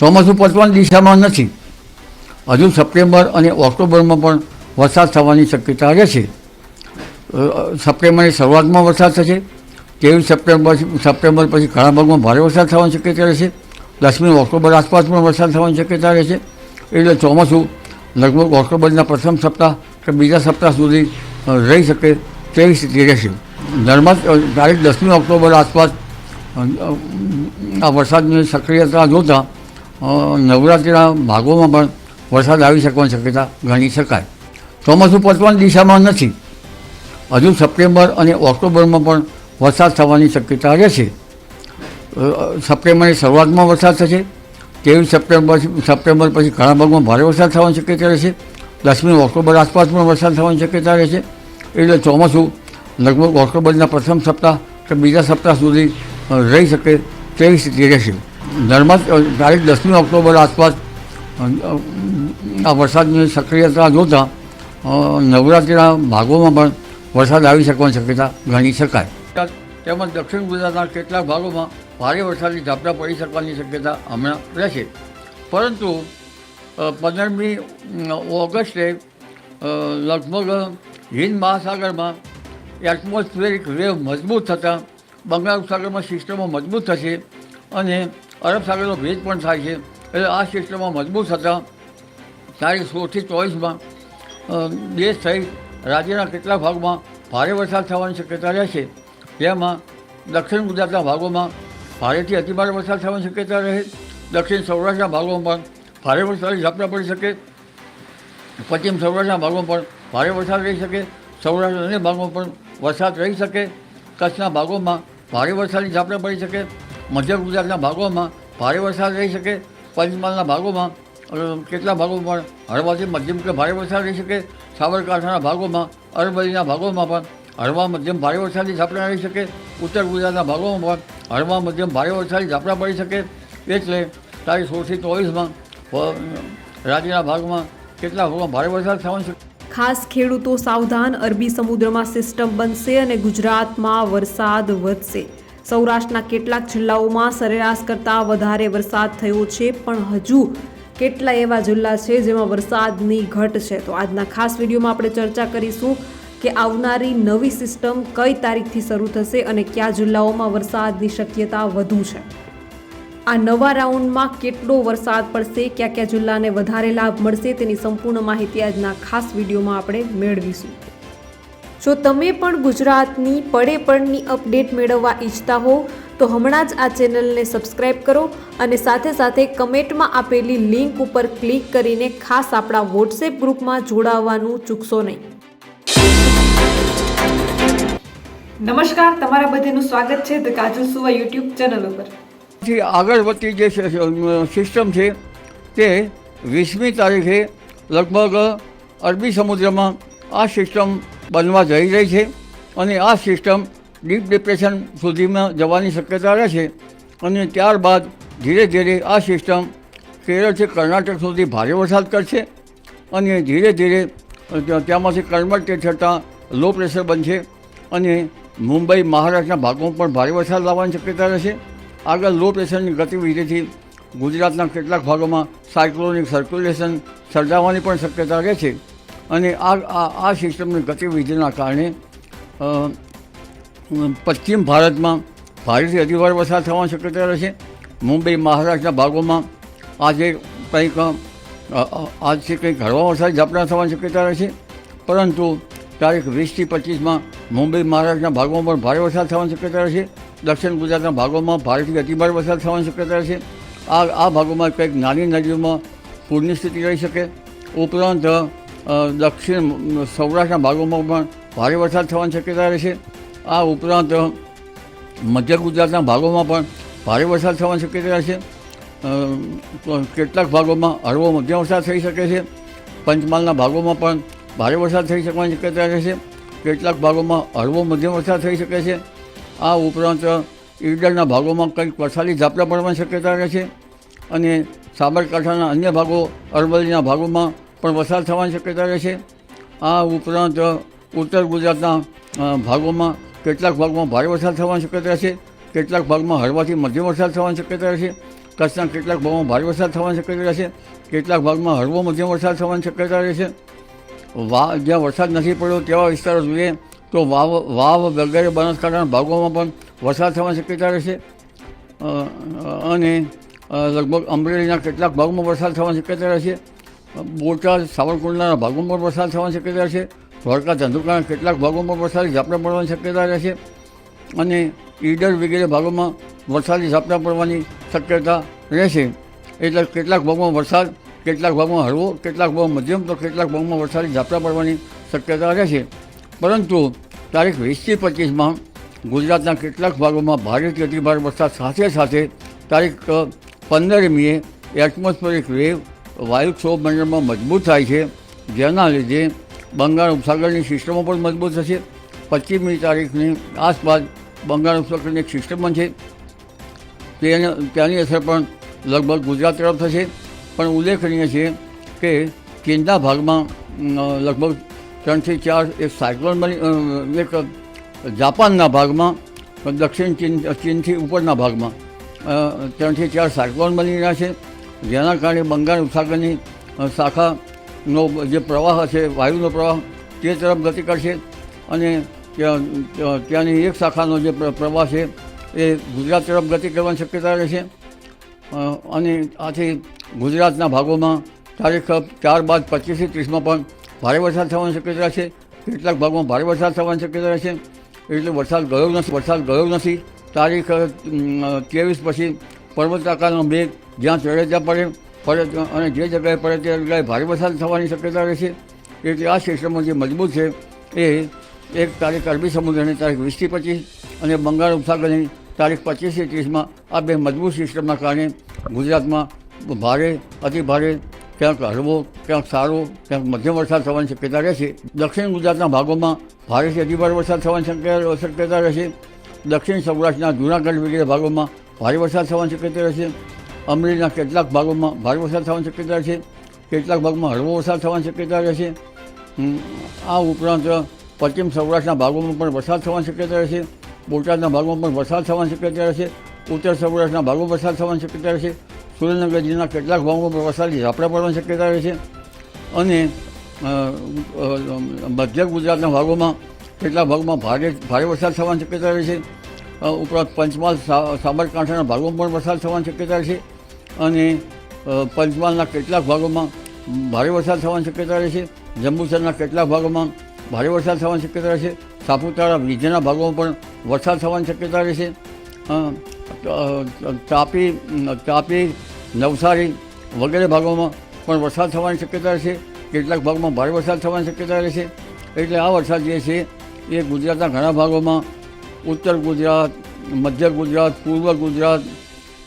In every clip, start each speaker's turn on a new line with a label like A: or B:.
A: ચોમાસું પતવાની દિશામાં નથી. હજુ સપ્ટેમ્બર અને ઓક્ટોબરમાં પણ વરસાદ થવાની શક્યતા રહેશે સપ્ટેમ્બરની શરૂઆતમાં વરસાદ થશે તેવી સપ્ટેમ્બર સપ્ટેમ્બર પછી ઘણા ભાગમાં ભારે વરસાદ થવાની શક્યતા રહેશે, દસમી ઓક્ટોબર આસપાસ પણ વરસાદ થવાની શક્યતા રહેશે, એટલે ચોમાસું લગભગ ઓક્ટોબરના પ્રથમ સપ્તાહ કે બીજા સપ્તાહ સુધી રહી શકે તેવી સ્થિતિ રહેશે. નર્મદ તારીખ દસમી ઓક્ટોબર આસપાસ આ વરસાદની સક્રિયતા જોતાં નવરાત્રિના ભાગોમાં પણ વરસાદ આવી શકવાની શક્યતા ગણી શકાય ચોમાસું પતવાની દિશામાં નથી. હજુ સપ્ટેમ્બર અને ઓક્ટોબરમાં પણ વરસાદ થવાની શક્યતા રહેશે સપ્ટેમ્બરની શરૂઆતમાં વરસાદ થશે તેવી સપ્ટેમ્બર સપ્ટેમ્બર પછી ઘણા ભાગમાં ભારે વરસાદ થવાની શક્યતા રહેશે દસમી ઓક્ટોબર આસપાસ પણ વરસાદ થવાની શક્યતા રહેશે એટલે ચોમાસું લગભગ ઓક્ટોબરના પ્રથમ સપ્તાહ કે બીજા સપ્તાહ સુધી રહી શકે તેવી સ્થિતિ રહેશે. અ, તારીખ દસમી ઓક્ટોબર આસપાસ આ વરસાદની સક્રિયતા જોતાં નવરાત્રીના ભાગોમાં પણ વરસાદ આવી શકવાની શક્યતા ગણી શકાય. તેમજ દક્ષિણ ગુજરાતના કેટલાક ભાગોમાં ભારે વરસાદની ઝાપટા પડી શકવાની શક્યતા હમણાં રહેશે. પરંતુ પંદરમી ઓગસ્ટે લગભગ હિન્દ મહાસાગરમાં એટમોસ્ફિયરિક વેવ મજબૂત થતાં બંગાળ ઉપસાગરમાં સિસ્ટમો મજબૂત થશે અને અરબ સાગરનો ભેજ પણ થાય છે. એટલે આ ક્ષેત્રમાં મજબૂત થતાં તારીખ સોળથી ચોવીસમાં દેશ સહિત રાજ્યના કેટલાક ભાગમાં ભારે વરસાદ થવાની શક્યતા રહેશે. જેમાં દક્ષિણ ગુજરાતના ભાગોમાં ભારેથી અતિભારે વરસાદ થવાની શક્યતા રહે. દક્ષિણ સૌરાષ્ટ્રના ભાગોમાં પણ ભારે વરસાદની ઝાપટા પડી શકે. પશ્ચિમ સૌરાષ્ટ્રના ભાગોમાં પણ ભારે વરસાદ રહી શકે. સૌરાષ્ટ્રના અન્ય ભાગોમાં પણ વરસાદ રહી શકે. કચ્છના ભાગોમાં ભારે વરસાદની ઝાપટા પડી શકે. મધ્ય ગુજરાતના ભાગોમાં ભારે વરસાદ રહી શકે, પંચમહાલના ભાગોમાં કેટલા ભાગોમાં હળવાથી મધ્યમ કે ભારે વરસાદ રહી શકે. સાબરકાંઠાના ભાગોમાં, અરવલ્લીના ભાગોમાં પણ હળવા મધ્યમ ભારે વરસાદની ઝાપટા રહી શકે. ઉત્તર ગુજરાતના ભાગોમાં પણ હળવા મધ્યમ ભારે વરસાદની ઝાપટા પડી શકે. એટલે તારીખ સોળથી ચોવીસમાં રાજ્યના ભાગમાં કેટલા ભાગમાં ભારે વરસાદ થવાની શકે
B: ખાસ ખેડૂતો સાવધાન, અરબી સમુદ્રમાં સિસ્ટમ બનશે અને ગુજરાતમાં વરસાદ વધશે. સૌરાષ્ટ્રના કેટલાક જિલ્લાઓમાં સરેરાશ કરતાં વધારે વરસાદ થયો છે, પણ હજુ કેટલા એવા જિલ્લા છે જેમાં વરસાદની ઘટ છે? તો આજના ખાસ વિડીયોમાં આપણે ચર્ચા કરીશું કે આવનારી નવી સિસ્ટમ કઈ તારીખથી શરૂ થશે અને કયા જિલ્લાઓમાં વરસાદની શક્યતા વધુ છે. આ નવા રાઉન્ડમાં કેટલો વરસાદ પડશે કયા કયા જિલ્લાને વધારે લાભ મળશે તેની સંપૂર્ણ માહિતી આજના ખાસ વિડીયોમાં આપણે મેળવીશું. જો તમે પણ ગુજરાતની પડે પડની અપડેટ મેળવવા ઈચ્છતા હો તો હમણાં જ આ ચેનલને સબસ્ક્રાઇબ કરો અને સાથે સાથે કમેન્ટમાં આપેલી લિંક ઉપર ક્લિક કરીને ખાસ આપણા વોટ્સએપ ગ્રુપમાં જોડાવવાનું ચૂકશો નહીં. નમસ્કાર તમારા બધાનું સ્વાગત છે ધ કાજલ સુવા યુટ્યુબ ચેનલ ઉપર.
A: જે આગળ વધતી જે સિસ્ટમ છે તે વીસમી તારીખે લગભગ અરબી સમુદ્રમાં આ સિસ્ટમ બનવા જઈ રહી છે અને આ સિસ્ટમ ડીપ ડિપ્રેશન સુધીમાં જવાની શક્યતા રહેશે અને ત્યારબાદ ધીરે ધીરે આ સિસ્ટમ કેરળથી કર્ણાટક સુધી ભારે વરસાદ કરશે અને ધીરે ધીરે ત્યાં- ત્યાંમાંથી કન્વર્ટ થતાં લો પ્રેશર બનશે અને મુંબઈ, મહારાષ્ટ્રના ભાગોમાં પણ ભારે વરસાદ લાવવાની શક્યતા રહેશે. આગળ લો પ્રેશરની ગતિવિધિથી ગુજરાતના કેટલાક ભાગોમાં સાયક્લોનિક સર્ક્યુલેશન સર્જાવાની પણ શક્યતા રહે છે. અને આ આ સિસ્ટમની ગતિવિધિના કારણે પશ્ચિમ ભારતમાં ભારેથી અધિવાર વરસાદ થવાની શક્યતા રહેશે. મુંબઈ, મહારાષ્ટ્રના ભાગોમાં આજે કંઈક આજથી કંઈક હળવા વરસાદ ઝાપટા થવાની શક્યતા રહેશે. પરંતુ તારીખ વીસથી પચીસમાં મુંબઈ, મહારાષ્ટ્રના ભાગોમાં પણ ભારે વરસાદ થવાની શક્યતા રહેશે. દક્ષિણ ગુજરાતના ભાગોમાં ભારેથી અતિભારે વરસાદ થવાની શક્યતા રહેશે. આ આ ભાગોમાં કંઈક નાની નદીઓમાં પૂરની સ્થિતિ રહી શકે. ઉપરાંત દક્ષિણ સૌરાષ્ટ્રના ભાગોમાં પણ ભારે વરસાદ થવાની શક્યતા રહેશે આ ઉપરાંત મધ્ય ગુજરાતના ભાગોમાં પણ ભારે વરસાદ થવાની શક્યતા રહેશે કેટલાક ભાગોમાં હળવો મધ્યમ વરસાદ થઈ શકે છે. પંચમહાલના ભાગોમાં પણ ભારે વરસાદ થઈ શકવાની શક્યતા રહેશે કેટલાક ભાગોમાં હળવો મધ્યમ વરસાદ થઈ શકે છે. આ ઉપરાંત ઈડરના ભાગોમાં કંઈક વરસાદી ઝાપટા પડવાની શક્યતા રહેશે અને સાબરકાંઠાના અન્ય ભાગો અરવલ્લીના ભાગોમાં પણ વરસાદ થવાની શક્યતા રહેશે. આ ઉપરાંત ઉત્તર ગુજરાતના ભાગોમાં કેટલાક ભાગમાં ભારે વરસાદ થવાની શક્યતા રહેશે. કેટલાક ભાગમાં હળવાથી મધ્યમ વરસાદ થવાની શક્યતા રહેશે. કચ્છના કેટલાક ભાગમાં ભારે વરસાદ થવાની શક્યતા રહેશે. કેટલાક ભાગમાં હળવો મધ્યમ વરસાદ થવાની શક્યતા રહેશે. વા, જ્યાં વરસાદ નથી પડ્યો તેવા વિસ્તારો જોઈએ તો વાવ વાવ વગેરે બનાસકાંઠાના ભાગોમાં પણ વરસાદ થવાની શક્યતા રહેશે. અને લગભગ અમરેલીના કેટલાક ભાગમાં વરસાદ થવાની શક્યતા રહેશે. બોટાદ સાવરકુંડલાના ભાગોમાં વરસાદ થવાની શક્યતા રહેશે દ્વારકા ધંધુકાના કેટલાક ભાગોમાં વરસાદી ઝાપટા પડવાની શક્યતા રહેશે અને ઈડર વગેરે ભાગોમાં વરસાદી ઝાપટા પડવાની શક્યતા રહેશે એટલે કેટલાક ભાગમાં વરસાદ, કેટલાક ભાગમાં હળવો, કેટલાક ભાગમાં મધ્યમ, તો કેટલાક ભાગમાં વરસાદી ઝાપટા પડવાની શક્યતા રહેશે પરંતુ તારીખ વીસથી પચીસમાં ગુજરાતના કેટલાક ભાગોમાં ભારેથી અતિભારે વરસાદ સાથે સાથે તારીખ પંદરમીએ એટમોસ્ફેરિક વેવ વાયુ મંડળમાં મજબૂત થાય છે. જેના લીધે બંગાળ ઉપસાગરની સિસ્ટમો પણ મજબૂત થશે. પચીસમી તારીખની આસપાસ બંગાળ ઉપસાગરની એક સિસ્ટમ છે. તેને ત્યાંની અસર પણ લગભગ ગુજરાત તરફ થશે. પણ ઉલ્લેખનીય છે કે ચીનના ભાગમાં લગભગ ત્રણથી ચાર એક સાયક્લોન બની એક જાપાનના ભાગમાં, દક્ષિણ ચીન, ચીનથી ઉપરના ભાગમાં ત્રણથી ચાર સાયક્લોન બની રહ્યા છે. જેના કારણે બંગાળ ઉપસાગરની શાખાનો જે પ્રવાહ છે, વાયુનો પ્રવાહ, તે તરફ ગતિ કરશે અને ત્યાં, ત્યાં- ત્યાંની એક શાખાનો જે પ્ર- પ્રવાહ છે, એ ગુજરાત તરફ ગતિ કરવાની શક્યતા રહેશે. અને આથી ગુજરાતના ભાગોમાં તારીખ ચાર બાદ પચીસથી ત્રીસમાં પણ ભારે વરસાદ થવાની શક્યતા છે કેટલાક ભાગમાં ભારે વરસાદ થવાની શક્યતા રહેશે. એટલે વરસાદ ગયો નથી, વરસાદ ગયો નથી. તારીખ ત્રેવીસ પછી પર્વત આકારનો મેઘ જ્યાં ચડે ત્યાં પડે પડે અને જે જગ્યાએ પડે તે જગ્યાએ ભારે વરસાદ થવાની શક્યતા રહેશે એટલે આ સિસ્ટમો જે મજબૂત છે, એ એક તારીખ અરબી સમુદ્રની તારીખ વીસથી પચીસ અને બંગાળ ઉપસાગરની તારીખ પચીસથી ત્રીસમાં આ બે મજબૂત સિસ્ટમના કારણે ગુજરાતમાં ભારે, અતિ ભારે, ક્યાંક હળવો, ક્યાંક સારો, ક્યાંક મધ્યમ વરસાદ થવાની શક્યતા રહેશે દક્ષિણ ગુજરાતના ભાગોમાં ભારેથી અતિભારે વરસાદ થવાની શક્યતા રહેશે દક્ષિણ સૌરાષ્ટ્રના જૂનાગઢ વગેરે ભાગોમાં ભારે વરસાદ થવાની શક્યતા રહેશે અમરેલીના કેટલાક ભાગોમાં ભારે વરસાદ થવાની શક્યતા રહેશે કેટલાક ભાગમાં હળવો વરસાદ થવાની શક્યતા રહેશે આ ઉપરાંત પશ્ચિમ સૌરાષ્ટ્રના ભાગોમાં પણ વરસાદ થવાની શક્યતા રહેશે બોટાદના ભાગોમાં પણ વરસાદ થવાની શક્યતા રહેશે ઉત્તર સૌરાષ્ટ્રના ભાગોમાં વરસાદ થવાની શક્યતા રહેશે સુરેન્દ્રનગર જિલ્લાના કેટલાક ભાગોમાં પણ વરસાદી ઝાપટા પડવાની શક્યતા રહેશે અને મધ્ય ગુજરાતના ભાગોમાં કેટલાક ભાગમાં ભારે ભારે વરસાદ થવાની શક્યતા રહેશે ઉપરાંત પંચમહાલ સાબરકાંઠાના ભાગોમાં પણ વરસાદ થવાની શક્યતા રહેશે અને પંચમહાલના કેટલાક ભાગોમાં ભારે વરસાદ થવાની શક્યતા રહેશે જંબુસરના કેટલાક ભાગોમાં ભારે વરસાદ થવાની શક્યતા રહેશે સાપુતારા વિજયના ભાગોમાં પણ વરસાદ થવાની શક્યતા રહેશે તાપી તાપી, નવસારી વગેરે ભાગોમાં પણ વરસાદ થવાની શક્યતા રહેશે કેટલાક ભાગમાં ભારે વરસાદ થવાની શક્યતા રહેશે એટલે આ વરસાદ જે છે એ ગુજરાતના ઘણા ભાગોમાં ઉત્તર ગુજરાત, મધ્ય ગુજરાત, પૂર્વ ગુજરાત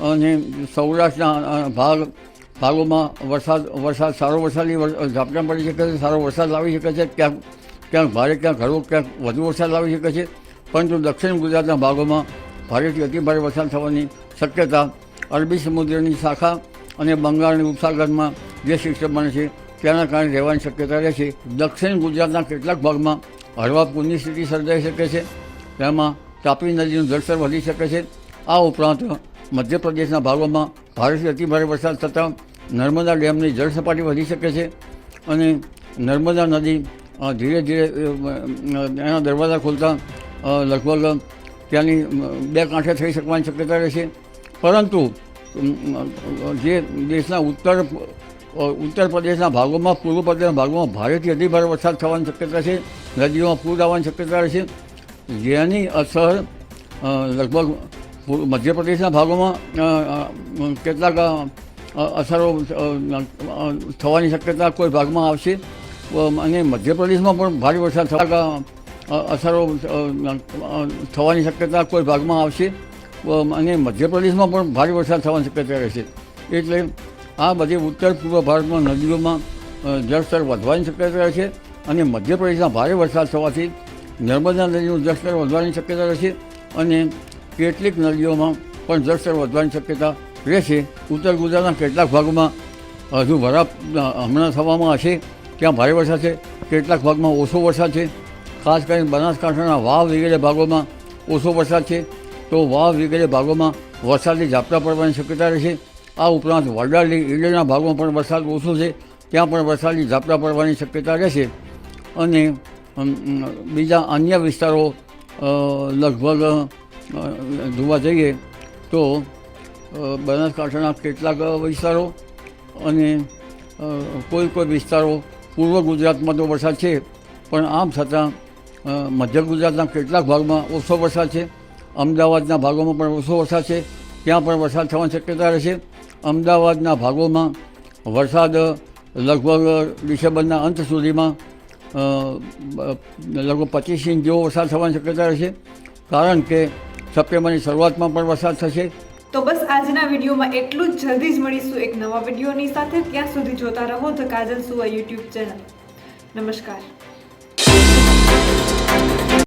A: અને સૌરાષ્ટ્રના ભાગ, ભાગોમાં વરસાદ વરસાદ સારો વરસાદની વર- ઝાપટા પડી શકે છે, સારો વરસાદ લાવી શકે છે, ક્યાંક ક્યાંક ભારે, ક્યાંક હળવો, ક્યાંક વધુ વરસાદ લાવી શકે છે, પરંતુ દક્ષિણ ગુજરાતના ભાગોમાં ભારેથી અતિભારે વરસાદ થવાની શક્યતા અરબી સમુદ્રની શાખા અને બંગાળની ઉપસાગરમાં જે સિસ્ટમ બને છે, તેના કારણે રહેવાની શક્યતા રહેશે દક્ષિણ ગુજરાતના કેટલાક ભાગમાં હળવા પૂરની સ્થિતિ સર્જાઈ શકે છે. તેમાં તાપી નદીનું જળસ્તર વધી શકે છે. આ ઉપરાંત મધ્યપ્રદેશના ભાગોમાં ભારેથી અતિભારે વરસાદ થતાં નર્મદા ડેમની જળ સપાટી વધી શકે છે અને નર્મદા નદી ધીરે ધીરે એના દરવાજા ખોલતા લગભગ ત્યાંની બે કાંઠે થઈ શકવાની શક્યતા રહેશે પરંતુ જે દેશના ઉત્તર ઉત્તર પ્રદેશના ભાગોમાં, પૂર્વ પ્રદેશના ભાગોમાં ભારેથી અતિભારે વરસાદ થવાની શક્યતા છે. નદીઓમાં પૂર આવવાની શક્યતા રહેશે જેની અસર લગભગ મધ્યપ્રદેશના ભાગોમાં કેટલાક અસરો થવાની શક્યતા કોઈ ભાગમાં આવશે. અને મધ્યપ્રદેશમાં પણ ભારે વરસાદ થતા અસરો થવાની શક્યતા કોઈ ભાગમાં આવશે. અને મધ્યપ્રદેશમાં પણ ભારે વરસાદ થવાની શક્યતા રહેશે. એટલે આ બધી ઉત્તર પૂર્વ ભારતમાં નદીઓમાં જળસ્તર વધવાની શક્યતા રહેશે. અને મધ્યપ્રદેશમાં ભારે વરસાદ થવાથી નર્મદા નદીનું જળસ્તર વધવાની શક્યતા રહેશે અને કેટલીક નદીઓમાં પણ જળસ્તર વધવાની શક્યતા રહેશે. ઉત્તર ગુજરાતના કેટલાક ભાગોમાં હજુ વરાપ હમણાં થવામાં હશે. ત્યાં ભારે વરસાદ છે. કેટલાક ભાગમાં ઓછો વરસાદ છે. ખાસ કરીને બનાસકાંઠાના વાવ વગેરે ભાગોમાં ઓછો વરસાદ છે. તો વાવ વગેરે ભાગોમાં વરસાદની ઝાપટા પડવાની શક્યતા રહેશે. આ ઉપરાંત વડાલી ઈડરના ભાગમાં પણ વરસાદ ઓછો છે. ત્યાં પણ વરસાદની ઝાપટા પડવાની શક્યતા રહેશે. અને બીજા અન્ય વિસ્તારો લગભગ જોવા જઈએ તો બનાસકાંઠાના કેટલાક વિસ્તારો અને કોઈ કોઈ વિસ્તારો પૂર્વ ગુજરાતમાં તો વરસાદ છે, પણ આમ છતાં મધ્ય ગુજરાતના કેટલાક ભાગમાં ઓછો વરસાદ છે, અમદાવાદના ભાગોમાં પણ ઓછો વરસાદ છે, ત્યાં પણ વરસાદ થવાની શક્યતા રહેશે અમદાવાદના ભાગોમાં વરસાદ લગભગ ડિસેમ્બરના અંત સુધીમાં લગભગ પચીસ ઇંચ જેવો વરસાદ થવાની શક્યતા રહેશે. કારણ કે સપ્ટેમ્બરની શરૂઆતમાં પણ વરસાદ થશે.
C: તો બસ આજના વિડીયોમાં એટલું જ. જલ્દી જ મળીશું એક નવા વિડીયોની સાથે. ત્યાં સુધી જોતા રહો ધ કાજલ સુવા યુટ્યુબ ચેનલ. નમસ્કાર.